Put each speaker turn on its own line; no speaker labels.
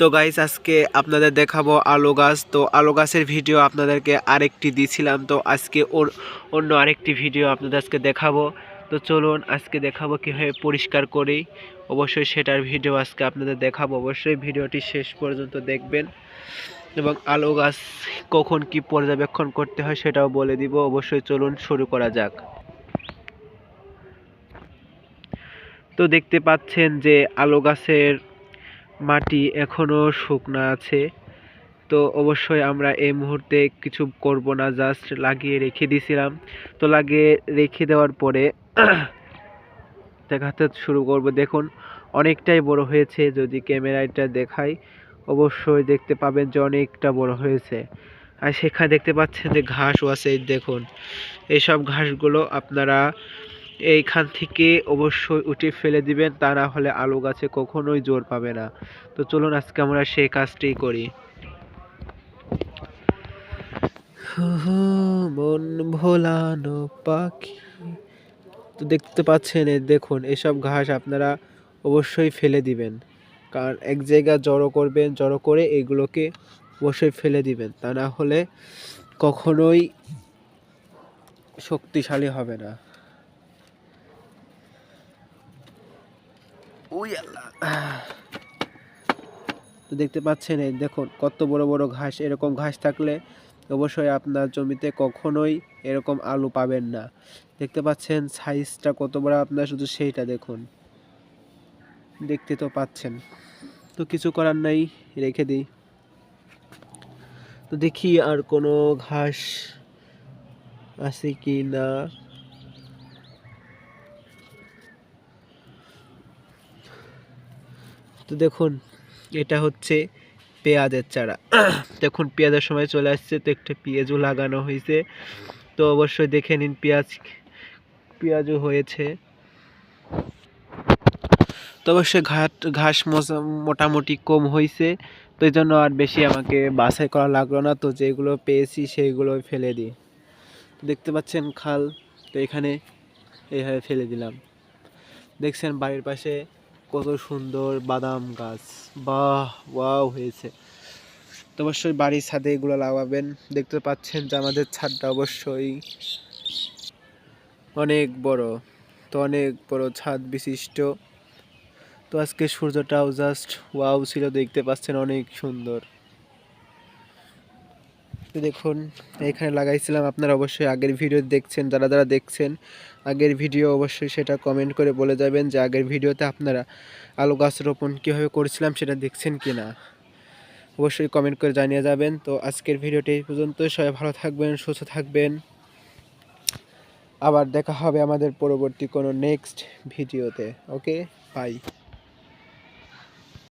তো গাইস আজকে আপনাদের দেখাবো আলু গাছ। তো আলু গাছের ভিডিও আপনাদেরকে আরেকটি দিছিলাম। তো আজকে ওর অন্য আরেকটি ভিডিও আপনাদের আজকে দেখাবো। তো চলুন আজকে দেখাবো কীভাবে পরিষ্কার করি। অবশ্যই সেটার ভিডিও আজকে আপনাদের দেখাবো। অবশ্যই ভিডিওটি শেষ পর্যন্ত দেখবেন। এবং আলু গাছ কখন কি পর্যবেক্ষণ করতে হয় সেটাও বলে দিব। অবশ্যই চলুন শুরু করা যাক। তো দেখতে পাচ্ছেন যে আলু গাছের মাটি এখনও শুকনা আছে। তো অবশ্যই আমরা এই মুহূর্তে কিছু করব না জাস্ট লাগিয়ে রেখে দিয়েছিলাম তো লাগিয়ে রেখে দেওয়ার পরে দেখাতে শুরু করব। দেখুন, অনেকটাই বড় হয়েছে। যদি ক্যামেরাটা দেখাই, অবশ্যই দেখতে পাবেন যে অনেকটা বড় হয়েছে। আর সেখানে দেখতে পাচ্ছেন যে ঘাসও আছে, দেখুন। এইসব ঘাসগুলো আপনারা এইখান থেকে অবশ্যই উঠে ফেলে দিবেন, তা না হলে আলু গাছে কখনোই জোর পাবে না। তো চলুন আজকে আমরা সেই কাজটি করি। মন ভোলানো পাখি। তো দেখতে পাচ্ছেন দেখুন, এসব ঘাস আপনারা অবশ্যই ফেলে দিবেন। কারণ এক জায়গায় জড়ো করবেন, জড়ো করে এগুলোকে অবশ্যই ফেলে দিবেন। তা না হলে কখনোই শক্তিশালী হবে না। উই আল্লাহ। তো দেখতে পাচ্ছেন এই দেখুন, কত বড় বড় ঘাস, এরকম ঘাস থাকলে অবশ্যই আপনার জমিতে কখনোই এরকম আলু পাবেন না। দেখতে পাচ্ছেন সাইজটা কত বড়, আপনার শুধু সেইটা দেখুন। দেখতে তো পাচ্ছেন। তো কিছু করার নাই, রেখে দিই। তো দেখি আর কোনো ঘাস আছে কি না। তো দেখুন, এটা হচ্ছে পেঁয়াজের চারা। দেখুন, পেঁয়াজের সময় চলে আসছে, তো একটা পেঁয়াজও লাগানো হয়েছে। তো অবশ্যই দেখে নিন পেঁয়াজ, পেঁয়াজও হয়েছে। তো অবশ্যই ঘাট, ঘাস মোটামুটি কম হয়েছে। তো এই জন্য আর বেশি আমাকে বাছাই করা লাগল না। তো যেগুলো পেয়েছি, সেইগুলো ফেলে দিই। দেখতে পাচ্ছেন খাল, তো এখানে এইভাবে ফেলে দিলাম। দেখছেন বাড়ির পাশে কত সুন্দর বাদাম গাছ। বাহ, ওয়াও হয়েছে। তো অবশ্যই বাড়ির ছাদে এগুলো লাগাবেন। দেখতে পাচ্ছেন যে আমাদের ছাদটা অবশ্যই অনেক বড়, তো অনেক বড় ছাদ বিশিষ্ট। তো আজকে সূর্যটাও জাস্ট ওয়াও ছিল, দেখতে পাচ্ছেন অনেক সুন্দর। তো দেখুন, এখানে লাগাইছিলাম। আপনারা অবশ্যই আগের ভিডিও দেখছেন, যারা যারা দেখছেন, আগের ভিডিও অবশ্যই সেটা কমেন্ট করে বলে যাবেন যে আগের ভিডিওতে আপনারা আলু গাছ রোপণ কীভাবে করেছিলাম সেটা দেখছেন কি না অবশ্যই কমেন্ট করে জানিয়ে যাবেন। তো আজকের ভিডিওটি এই পর্যন্ত সবাই ভালো থাকবেন, সুস্থ থাকবেন। আবার দেখা হবে আমাদের পরবর্তী কোনো নেক্সট ভিডিওতে। Okay bye